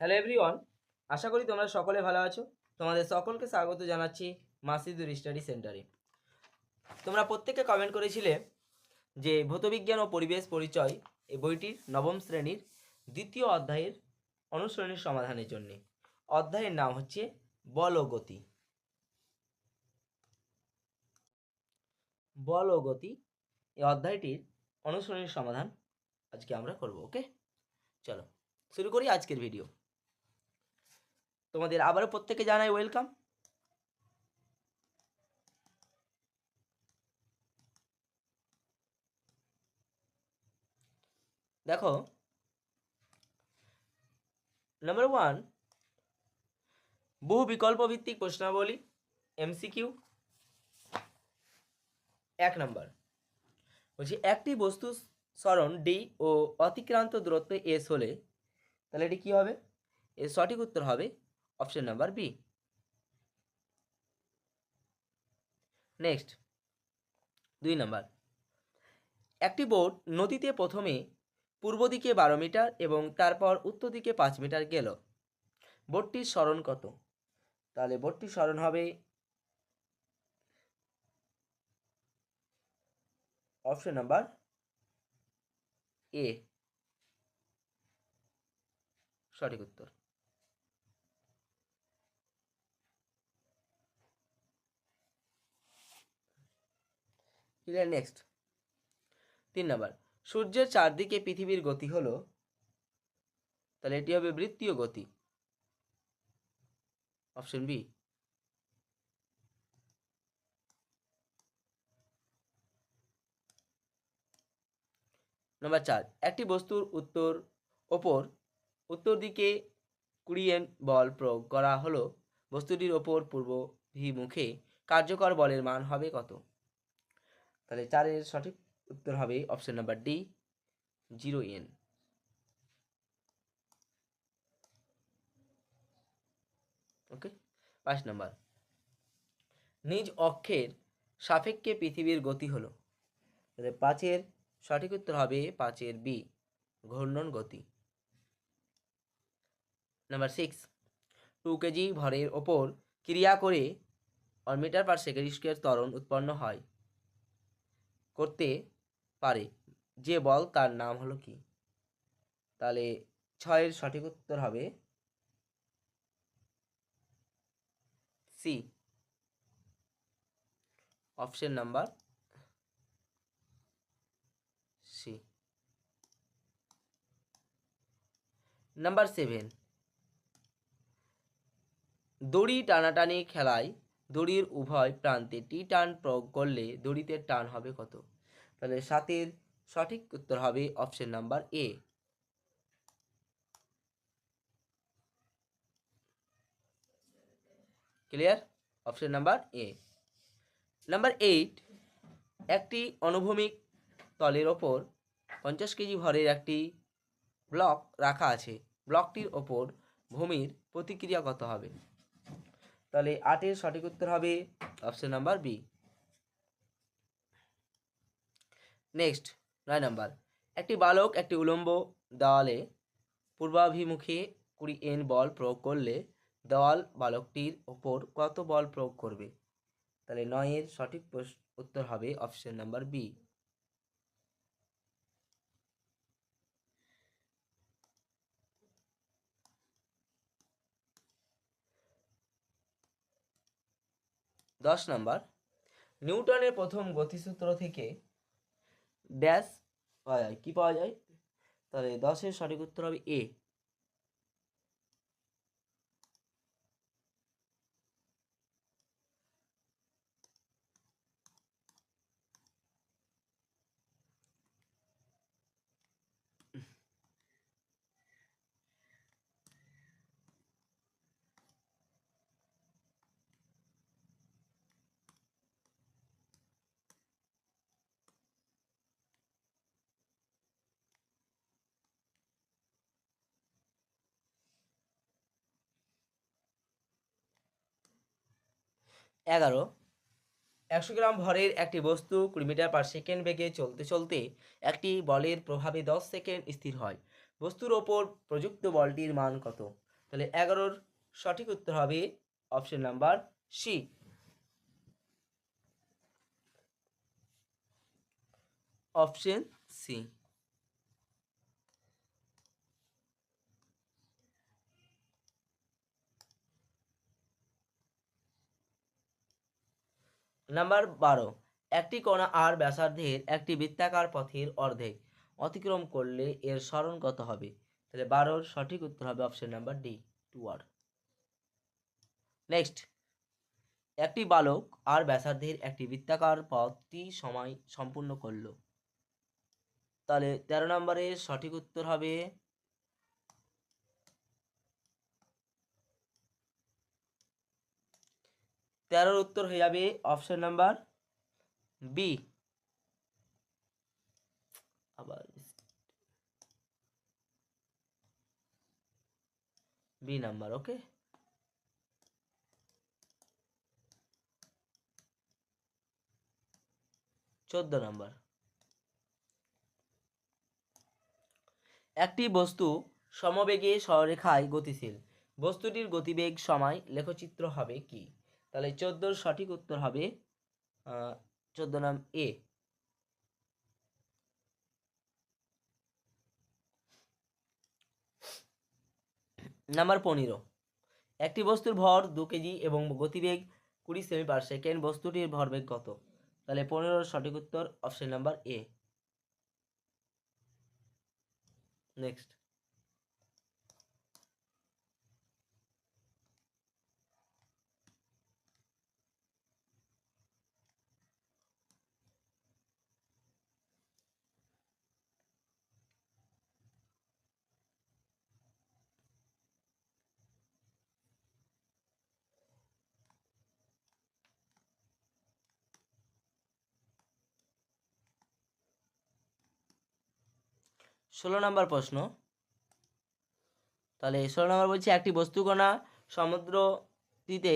Hello everyone আশা করি তোমরা সকলে ভালো আছো। তোমাদের সকলকে স্বাগত জানাচ্ছি মাসিদুর স্টাডি সেন্টারে। তোমরা প্রত্যেকে কমেন্ট করেছিলে যে ভৌতবিজ্ঞান ও পরিবেশ পরিচয় এই বইটির নবম শ্রেণির দ্বিতীয় অধ্যায়ের অনুশ্রেণীর সমাধানের জন্যে। অধ্যায়ের নাম হচ্ছে বল ও গতি বল ও গতি এই অধ্যায়টির অনুশ্রেণীর সমাধান আজকে আমরা করব ওকে চলো, শুরু করি আজকের ভিডিও তোমাদের আবারও প্রত্যেকে জানাই ওয়েলকাম দেখো নাম্বার ওয়ান বহু বিকল্প ভিত্তিক প্রশ্নাবলী এমসিকিউ এক নম্বর বলছি, একটি বস্তু সরণ ডি ও অতিক্রান্ত দূরত্ব এস হলে, তাহলে এটি কী হবে? এর সঠিক উত্তর হবে অপশন নাম্বার বি। নেক্সট, দুই নাম্বার। একটি বোট নদীতে প্রথমে পূর্ব দিকে বারো মিটার এবং তারপর উত্তর দিকে পাঁচ মিটার গেল। বোটটির স্মরণ কত? তাহলে বোটটির স্মরণ হবে অপশন নাম্বার এ। সঠিক উত্তর। ক্লিয়ার নেক্সট তিন নাম্বার, সূর্যের চারদিকে পৃথিবীর গতি হলো, তাহলে এটি হবে বৃত্তীয় গতি। অপশন বি নাম্বার চার, একটি বস্তুর উত্তর ওপর, উত্তর দিকে কুড়ি বল প্রয়োগ করা হলো। বস্তুটির ওপর পূর্বভিমুখে কার্যকর বলের মান হবে কত? তাহলে চারের সঠিক উত্তর হবে option number D zero N okay পাঁচ নাম্বার নিজ অক্ষের সাপেক্ষে পৃথিবীর গতি হলো। তাহলে পাঁচের সঠিক উত্তর হবে পাঁচের বি ঘূর্ণন গতি। নাম্বার সিক্স টু কেজি ভরের ওপর ক্রিয়া করে one meter per second square ত্বরণ উৎপন্ন হয়। করতে পারে। যে বল তার নাম হলো কি? তাহলে ছয়ের সঠিক উত্তর হবে C. Option number C. Number seven. দড়ি টানাটানি খেলায় দড়ির উভয় প্রান্তে টি টান প্রয়োগ করলে দড়িতে টান হবে কত? তাহলে সাতের সঠিক উত্তর হবে option number A clear option number A number eight একটি অনুভূমিক তলের ওপর পঞ্চাশ কেজি ভরের একটি ব্লক রাখা আছে। ব্লকটির ওপর ভূমির প্রতিক্রিয়া কত হবে? তাহলে আটের সঠিক উত্তর হবে অপশন নাম্বার বি নেক্সট নয় নাম্বার। একটি বালক, একটি উলম্ব দেওয়ালে পূর্বাভিমুখে কুড়ি এন বল প্রয়োগ করলে দেওয়াল বালকটির ওপর কত বল প্রয়োগ করবে? তাহলে নয়ের সঠিক উত্তর হবে অপশন নাম্বার বি দশ নাম্বার। নিউটনের প্রথম গতিসূত্র থেকে ড্যাশ পাওয়া যায় কী পাওয়া যায়? তাহলে দশের সঠিক উত্তর হবে এ এগারো। একশো গ্রাম ভরের একটি বস্তু কুড়ি মিটার পার সেকেন্ড বেগে চলতে চলতে একটি বলের প্রভাবে দশ সেকেন্ড স্থির হয়। বস্তুর ওপর প্রযুক্ত বলটির মান কত? তাহলে এগারোর সঠিক উত্তর হবে option number C. Option C. Number বারো, একটি কণা আর ব্যাসার্ধের একটি বৃত্তাকার পথের অর্ধেক অতিক্রম করলে এর স্মরণ কত হবে? তাহলে বারোর সঠিক উত্তর হবে option number D two R next একটি বালক আর ব্যাসার্ধের একটি বৃত্তাকার পথটি সময় সম্পূর্ণ করল। তাহলে তেরো নম্বরের সঠিক উত্তর হবে তেরোর উত্তর হয়ে যাবে অপশন নাম্বার বি আবার বি নাম্বার ওকে চোদ্দ নাম্বার একটি বস্তু সমবেগে সরেখায় গতিশীল। বস্তুটির গতিবেগ সময় লেখচিত্র হবে কি? তাহলে চোদ্দোর সঠিক উত্তর হবে চোদ্দ নাম এ নাম্বার পনেরো। একটি বস্তুর ভর দু কেজি এবং গতিবেগ কুড়ি সেমি পার সেকেন্ড বস্তুটির ভরবেগ কত? তাহলে পনেরোর সঠিক উত্তর, অপশন নাম্বার এ নেক্সট ষোলো নম্বর প্রশ্ন। তাহলে ষোলো নম্বর বলছি, একটি বস্তুকণা সমুদ্রটিতে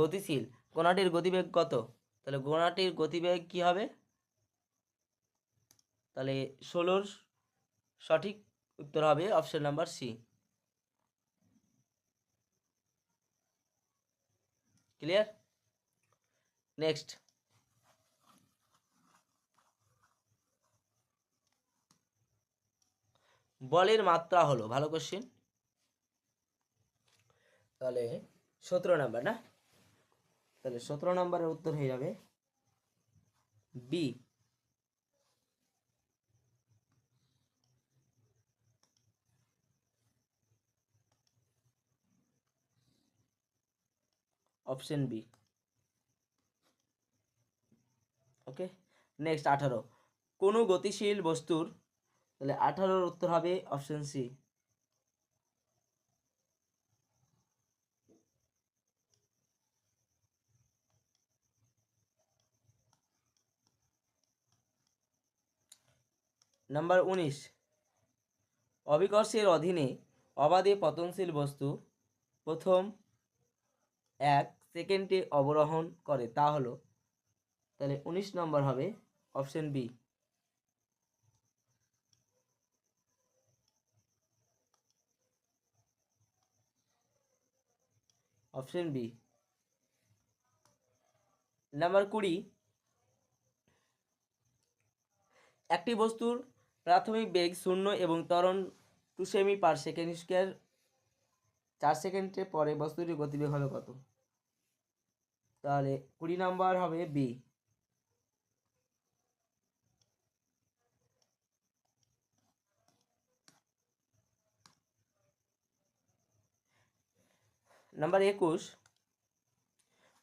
গতিশীল, কণাটির গতিবেগ কত? তাহলে কণাটির গতিবেগ কি হবে? তাহলে ষোলোর সঠিক উত্তর হবে option number C. Clear? Next. বলের মাত্রা হলো, ভালো কোশ্চেন তাহলে সতেরো নাম্বার না? তাহলে সতেরো নম্বরের উত্তর হয়ে যাবে B option B okay next আঠারো। কোনো গতিশীল বস্তুর তাহলে আঠারোর উত্তর হবে অপশন সি নাম্বার উনিশ। অবিকর্ষের অধীনে অবাধে পতনশীল বস্তু প্রথম এক সেকেন্ডে অবরোহণ করে, তা হলো, তাহলে উনিশ নম্বর হবে option B option B number কুড়ি. একটি বস্তুর প্রাথমিক বেগ শূন্য এবং তরণ টু সেমি পার সেকেন্ড স্কোয়ার চার সেকেন্ডের পরে বস্তুটির গতিবেগ হবে কত? তাহলে কুড়ি নাম্বার হবে বি নাম্বার একুশ,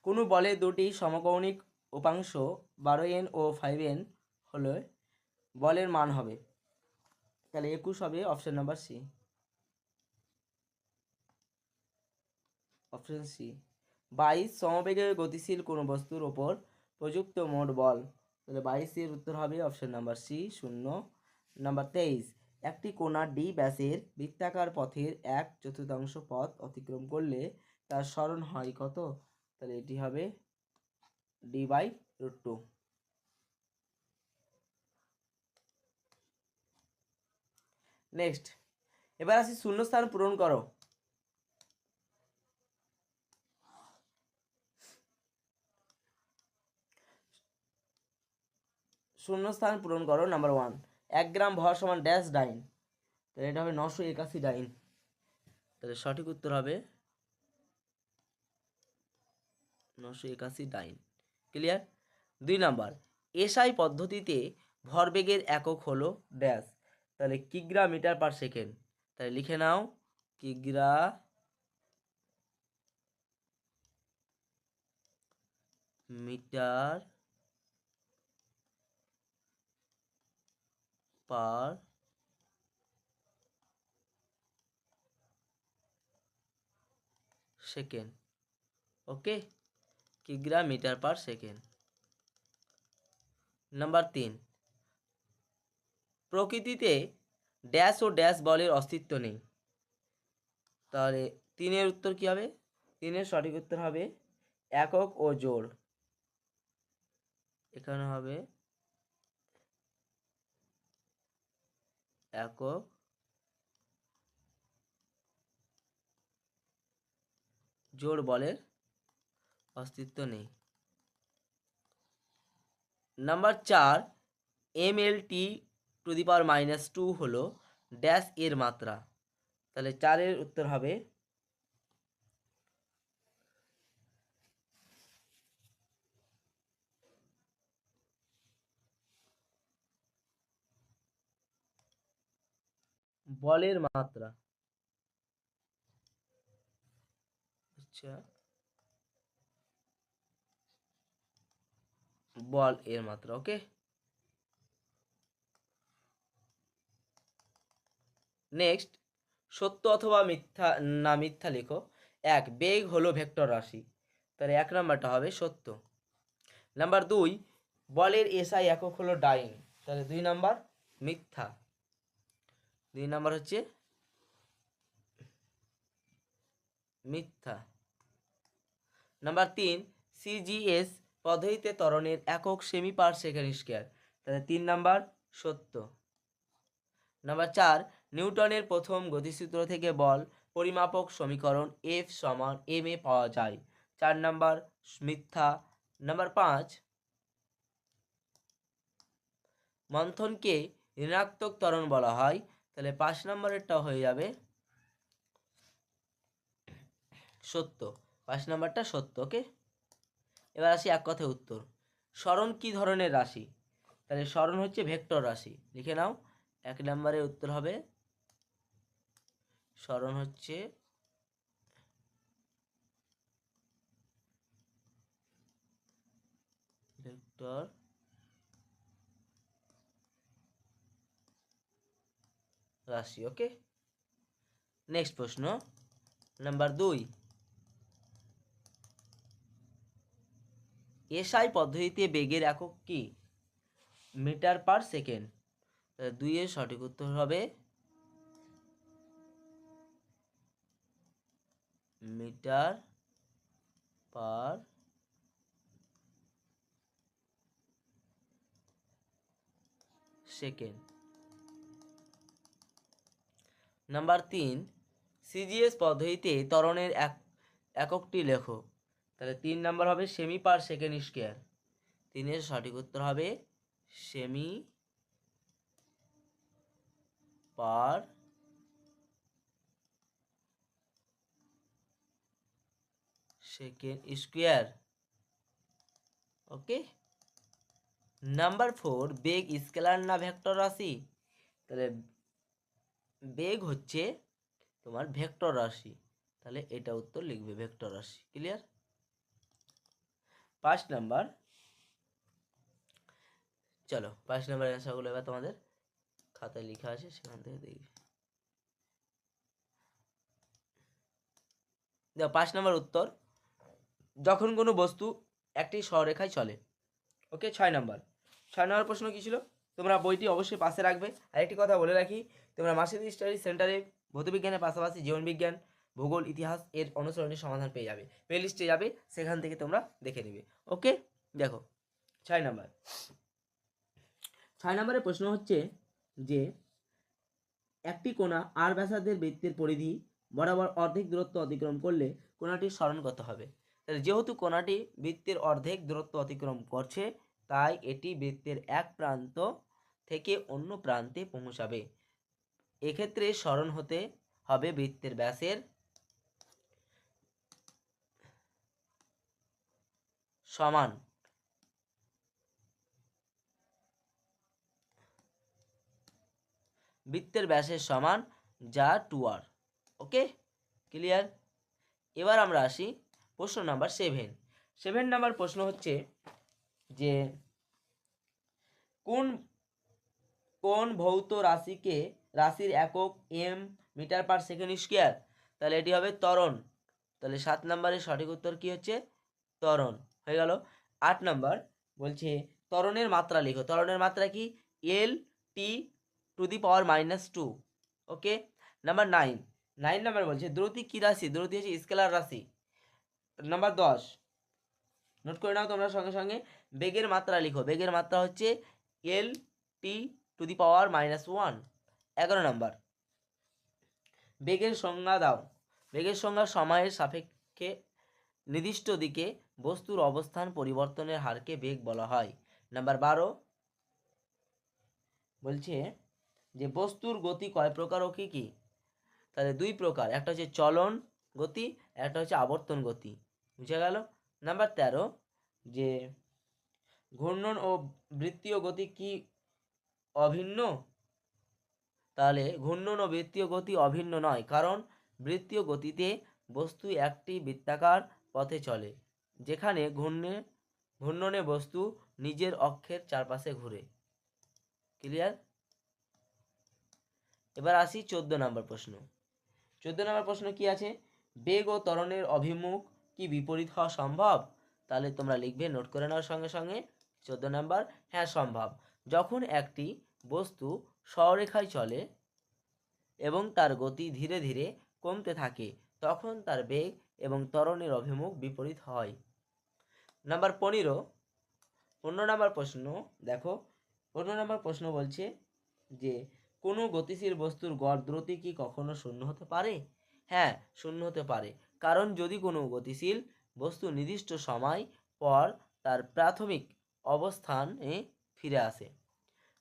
কোনো বলে দুটি সমকৌণিক উপাংশ বারো এন ও ফাইভ এন হলে বলের মান হবে। তাহলে একুশ হবে option number C. Option C, বাইশ সমবেগে গতিশীল কোনো বস্তুর ওপর প্রযুক্ত মোট বল। তাহলে বাইশের উত্তর হবে অপশন নাম্বার সি, শূন্য। নাম্বার তেইশ একটি কোণা ডি ব্যাসের বৃত্তাকার পথের এক চতুর্থাংশ পথ অতিক্রম করলে তার স্মরণ হয় কত? তাহলে এটি হবে D by root two. Next, এবার আসি শূন্যস্থান পূরণ করো। শূন্যস্থান পূরণ করো, নাম্বার ওয়ান। এক গ্রাম ভর সমান ড্যাশ ডাইন তাহলে এটা হবে নশো একাশি ডাইন তাহলে সঠিক উত্তর হবে নশো একাশি ডাইন ক্লিয়ার দুই নাম্বার, এসআই পদ্ধতিতে ভরবেগের একক হলো ড্যাশ তাহলে কিগ্রা মিটার পার সেকেন্ড। তাহলে লিখে নাও, কিগ্রা মিটার পার সেকেন্ড। ওকে? কিগ্রা মিটার পার সেকেন্ড। নাম্বার তিন। প্রকৃতিতে ড্যাশ ও ড্যাশ বলের অস্তিত্ব নেই। তাহলে তিনের উত্তর কি হবে? তিনের সঠিক উত্তর হবে একক ও জোড়। এখানে হবে একক জোড় বলের অস্তিত্ব নেই। নাম্বার চার M L T to the power minus two হলো ড্যাশ এর মাত্রা। তাহলে চারের উত্তর হবে বলের মাত্রা। আচ্ছা। বল এর মাত্রা ওকে নেক্সট সত্য অথবা মিথ্যা, না, মিথ্যা লেখো। এক, বেগ হলো ভেক্টর রাশি। তাহলে এক নাম্বারটা হবে সত্য। নাম্বার দুই, বলের এসআই একক হলো ডাইন। তাহলে দুই নাম্বার মিথ্যা। দুই নাম্বার হচ্ছে মিথ্যা। নাম্বার তিন সিজিএস পদ্ধতিতে ত্বরণের একক সেমি পার সেকেন্ড স্কোয়ার। তাহলে তিন নাম্বার সত্য। নাম্বার চার, নিউটনের প্রথম গতিসূত্র থেকে বল পরিমাপক সমীকরণ এফ সমান এম এ পাওয়া যায়। চার নাম্বার মিথ্যা। নাম্বার পাঁচ, মন্থনকে ঋণাত্মক ত্বরণ বলা হয়। তাহলে পাঁচ নম্বরেরটা হয়ে যাবে সত্য। পাঁচ নাম্বারটা সত্য, ওকে? এবার আসি এক কথায় উত্তর। স্মরণ কি ধরনের রাশি? তাহলে স্মরণ হচ্ছে ভেক্টর রাশি। লিখে নাও, এক নম্বরের উত্তর হবে স্মরণ হচ্ছে ভেক্টর রাশি ওকে নেক্সট প্রশ্ন নাম্বার দুই. এসআই পদ্ধতিতে বেগের একক কি? Meter per second. দুইয়ের সঠিক উত্তর হবে মিটার পার সেকেন্ড। নাম্বার তিন সিজিএস পদ্ধতিতে ত্বরণের এক, এককটি লেখো। তাহলে তিন নাম্বার হবে সেমি পার সেকেন্ড স্কোয়ার তিনের সঠিক উত্তর হবে semi per second square okay number four বেগ স্কেলার না ভেক্টর রাশি? তাহলে বেগ হচ্ছে তোমার ভেক্টর রাশি। তাহলে এটা উত্তর লিখবে ভেক্টর রাশি। ক্লিয়ার পাঁচ নাম্বার। চলো, পাঁচ নাম্বারের অ্যান্সারগুলো এবার তোমাদের খাতায় লেখা আছে, সেখান থেকে দেখবে। দেখো, পাঁচ নাম্বার উত্তর। যখন কোনো বস্তু একটি সরেখায় চলে, ওকে? ছয় নাম্বার। ছয় নম্বর প্রশ্ন কী ছিল? তোমরা বইটি অবশ্যই পাশে রাখবে। আরেকটি কথা বলে রাখি তোমরা মাসিদ স্টাডি সেন্টারে ভৌতবিজ্ঞানের পাশাপাশি জীবনবিজ্ঞান, ভূগোল, ইতিহাস এর অনুসরণের সমাধান পেয়ে যাবে। প্লে লিস্টে যাবে, সেখান থেকে তোমরা দেখে নেবে। ওকে দেখো, ছয় নাম্বার। ছয় নম্বরের প্রশ্ন হচ্ছে যে, একটি কোণা আর ব্যাসার্ধের বৃত্তের পরিধি বরাবর অর্ধেক দূরত্ব অতিক্রম করলে কোণাটির স্মরণ করতে হবে। তাহলে যেহেতু কোণাটি বৃত্তের অর্ধেক দূরত্ব অতিক্রম করছে, তাই এটি বৃত্তের এক প্রান্ত থেকে অন্য প্রান্তে পৌঁছাবে। এক্ষেত্রে স্মরণ হতে হবে বৃত্তের ব্যাসের। সমান। বৃত্তের ব্যাসের সমান যা টু আর ওকে? ক্লিয়ার? এবার আমরা আসি প্রশ্ন নাম্বার সেভেন সেভেন নাম্বার প্রশ্ন হচ্ছে যে কোন কোন ভৌত রাশিকে রাশির একক M meter per second square. তাহলে এটি হবে ত্বরণ। তাহলে সাত নম্বরের সঠিক উত্তর কি হচ্ছে? ত্বরণ। হয়ে গেল। আট নম্বর বলছে, ত্বরণের মাত্রা লিখো। ত্বরণের মাত্রা কি? L T to the power minus two okay number nine nine number বলছে, দ্রুতি কী রাশি? দ্রুতি হচ্ছে স্কেলার রাশি। নাম্বার দশ। নোট করে নাও তোমরা সঙ্গে সঙ্গে। বেগের মাত্রা লিখো। বেগের মাত্রা হচ্ছে L T to the power minus one এগারো নম্বর। বেগের সংজ্ঞা দাও। বেগের সংজ্ঞা সময়ের সাপেক্ষে নির্দিষ্ট দিকে বস্তুর অবস্থান পরিবর্তনের হারকে বেগ বলা হয়। নাম্বার বারো বলছে যে বস্তুর গতি কয় প্রকার ও কী কী? তাহলে দুই প্রকার, একটা হচ্ছে চলন গতি, একটা হচ্ছে আবর্তন গতি। বুঝে গেল? নাম্বার তেরো যে ঘূর্ণন ও বৃত্তীয় গতি কি অভিন্ন? তাহলে ঘূর্ণন ও বৃত্তীয় গতি অভিন্ন নয়, কারণ বৃত্তীয় গতিতে বস্তু একটি বৃত্তাকার পথে চলে, যেখানে ঘূর্ণে, ঘূর্ণনে বস্তু নিজের অক্ষের চারপাশে ঘুরে। ক্লিয়ার এবার আসি চোদ্দ নম্বর প্রশ্ন। চোদ্দ নম্বর প্রশ্ন কি আছে? বেগ ও ত্বরণের অভিমুখ কি বিপরীত হওয়া সম্ভব? তাহলে তোমরা লিখবে, নোট করে নেওয়ার সঙ্গে সঙ্গে, চোদ্দ নম্বর হ্যাঁ সম্ভব। যখন একটি বস্তু সরেখায় চলে এবং তার গতি ধীরে ধীরে কমতে থাকে, তখন তার বেগ এবং ত্বরণের অভিমুখ বিপরীত হয়। নাম্বার পনেরো পনেরো নাম্বার প্রশ্ন, দেখো পনেরো নাম্বার প্রশ্ন বলছে যে, কোনো গতিশীল বস্তুর গড় দ্রুতি কি কখনো শূন্য হতে পারে? হ্যাঁ শূন্য হতে পারে, কারণ যদি কোনো গতিশীল বস্তু নির্দিষ্ট সময় পর তার প্রাথমিক অবস্থানে ফিরে আসে।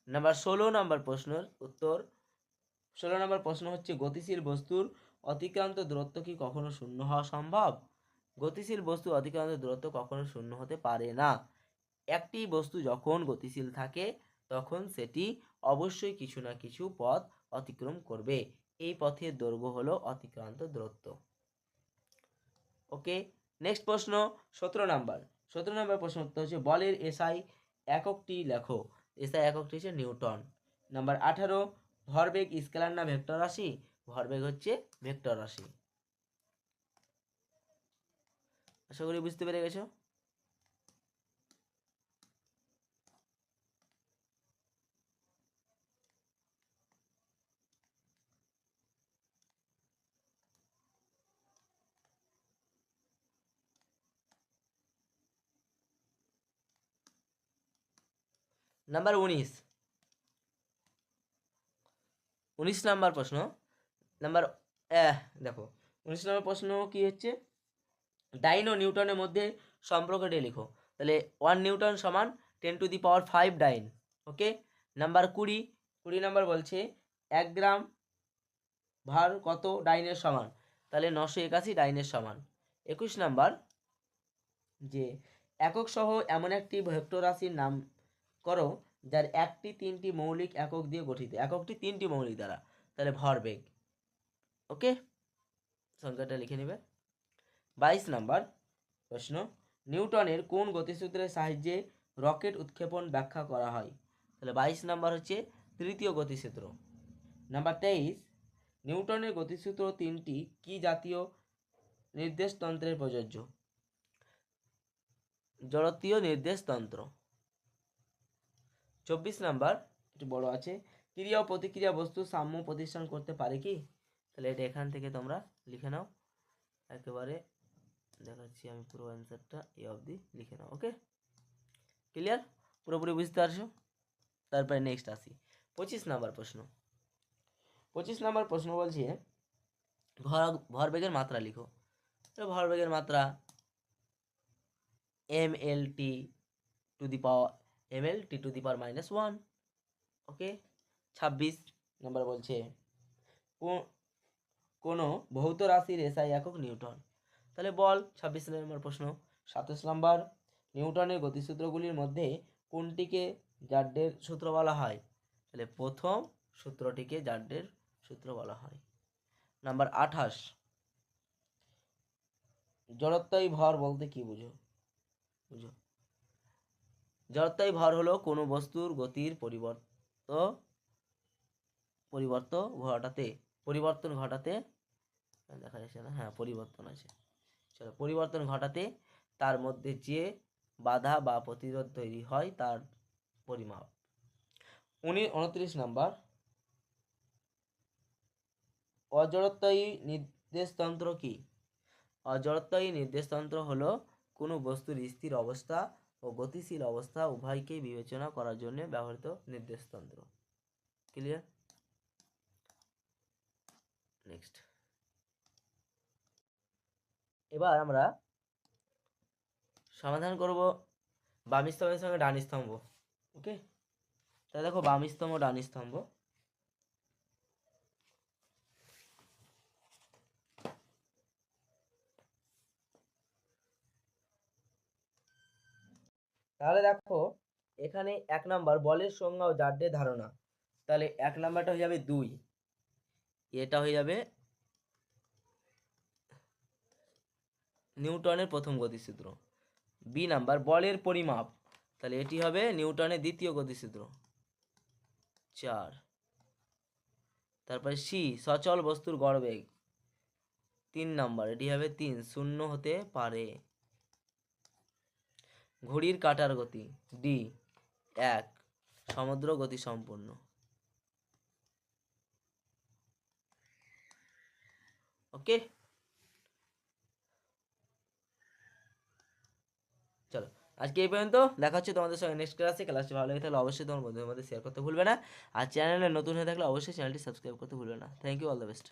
নাম্বার ষোলো নাম্বার প্রশ্নের উত্তর। ষোলো নম্বর প্রশ্ন হচ্ছে, গতিশীল বস্তুর অতিক্রান্ত দূরত্ব কি কখনো শূন্য হওয়া সম্ভব? গতিশীল বস্তু অতিক্রান্ত দূরত্ব কখনো শূন্য হতে পারে না। একটি বস্তু যখন গতিশীল থাকে, তখন সেটি অবশ্যই কিছু না কিছু পথ অতিক্রম করবে। এই পথের দৈর্ঘ্য হলো অতিক্রান্ত দূরত্ব। ওকে, নেক্সট প্রশ্ন, সতেরো নাম্বার। সতেরো নাম্বার প্রশ্ন উত্তর হচ্ছে, বলের এসআই এককটি লেখো এসআই এককটি হচ্ছে নিউটন নাম্বার আঠারো, ভরবেগ স্কেলার না ভেক্টর রাশি? ভরবেগ হচ্ছে ভেক্টর রাশি। আশা করি বুঝতে পেরে গেছো? নাম্বার উনিশ। উনিশ নাম্বার প্রশ্ন। নাম্বার দেখো, উনিশ নম্বর প্রশ্ন কি হচ্ছে? ডাইন ও নিউটনের মধ্যে সম্পর্কটি লিখো। তাহলে ওয়ান নিউটন সমান ten to the power five dyne okay number কুড়ি কুড়ি নাম্বার বলছে এক গ্রাম ভার কত ডাইনের সমান? তাহলে নশো একাশি ডাইনের সমান। একুশ নাম্বার, যে একক সহ এমন একটি ভেক্টর রাশির নাম করো যার একটি, তিনটি মৌলিক একক দিয়ে গঠিত। এককটি, তিনটি মৌলিক দ্বারা। তাহলে ভরবেগ ওকে? সংখ্যাটা লিখে নেবে। বাইশ নাম্বার প্রশ্ন। নিউটনের কোন গতিসূত্রের সাহায্যে রকেট উৎক্ষেপণ ব্যাখ্যা করা হয়? তাহলে বাইশ নাম্বার হচ্ছে তৃতীয় গতিসূত্র। নাম্বার তেইশ। নিউটনের গতিসূত্র তিনটি কি জাতীয় নির্দেশতন্ত্রের প্রযোজ্য? জড়তীয় নির্দেশতন্ত্র চব্বিশ নাম্বার, একটু বড় আছে। ক্রিয়া ও প্রতিক্রিয়া বস্তু সাম্য প্রতিষ্ঠান করতে পারে কি? তাহলে এটা এখান থেকে তোমরা লিখে নাও। একেবারে দেখাচ্ছি আমি পুরো অ্যান্সারটা এ অবধি লিখে নাও ওকে ক্লিয়ার পুরোপুরি বুঝতে পারছ? তারপরে নেক্সট আসি। পঁচিশ নাম্বার প্রশ্ন। পঁচিশ নাম্বার প্রশ্ন বলছে, ভর, ভরবেগের মাত্রা লিখো। ভরবেগের মাত্রা M L T to the power M L T to the power minus one okay ছাব্বিশ নাম্বার বলছে কোনো ভৌত রাশির এসআই একক নিউটন। তাহলে বল, ছাব্বিশ নম্বর প্রশ্ন। সাতাশ নম্বর, নিউটনের গতিসূত্রগুলির মধ্যে কোনটিকে জাড্ডের সূত্র বলা হয়? তাহলে প্রথম সূত্রটিকে জাড্ডের সূত্র বলা হয়। নাম্বার আঠাশ, জড়ত্বই ভর বলতে কি বুঝো? বুঝো? জড়ত্বই ভর হলো, কোনো বস্তুর গতির পরিবর্ত পরিবর্ত ঘটাতে, পরিবর্তন ঘটাতে, দেখা যাচ্ছে না হ্যাঁ পরিবর্তন আছে। চলো, পরিবর্তন ঘটাতে তার মধ্যে যে বাধা বা প্রতিরোধ তৈরি হয়, তার পরিমাপ। উনি উনত্রিশ নাম্বার। অজড়ত্বয়ী নির্দেশতন্ত্র কি? অজড়ত্বয়ী নির্দেশতন্ত্র হলো কোনো বস্তুর স্থির অবস্থা ও গতিশীল অবস্থা উভয়কেই বিবেচনা করার জন্য ব্যবহৃত নির্দেশতন্ত্র। ক্লিয়ার নেক্সট এবার আমরা সমাধান করব বাম স্তম্ভের সঙ্গে ডান স্তম্ভ ওকে তাহলে দেখো বাম স্তম্ভ ডান স্তম্ভ তাহলে দেখো, এখানে এক নাম্বার বলের সংজ্ঞা ও জাড্ডের ধারণা। তাহলে এক নাম্বারটা হয়ে যাবে দুই। এটা হয়ে যাবে নিউটনের প্রথম গতিসূত্র। বি নাম্বার বলের পরিমাপ। তাহলে এটি হবে নিউটনের দ্বিতীয় গতিসূত্র। চার। তারপরে সি সচল বস্তুর গড়বেগ। তিন নাম্বার, এটি হবে তিন, শূন্য হতে পারে। ঘড়ির কাঁটার গতি ডি এক, সমুদ্র গতি সম্পূর্ণ। ওকে চলো, আজকে এই পর্যন্ত, দেখা হচ্ছে তোমাদের সঙ্গে নেক্সট ক্লাসে ক্লাসটি ভালো লাগে তাহলে অবশ্যই তোমার বন্ধুদের মধ্যে শেয়ার করতে ভুলবে না। আর চ্যানেলে নতুন হয়ে থাকলে অবশ্যই চ্যানেলটি সাবস্ক্রাইব করতে ভুলবে না। Thank you all the best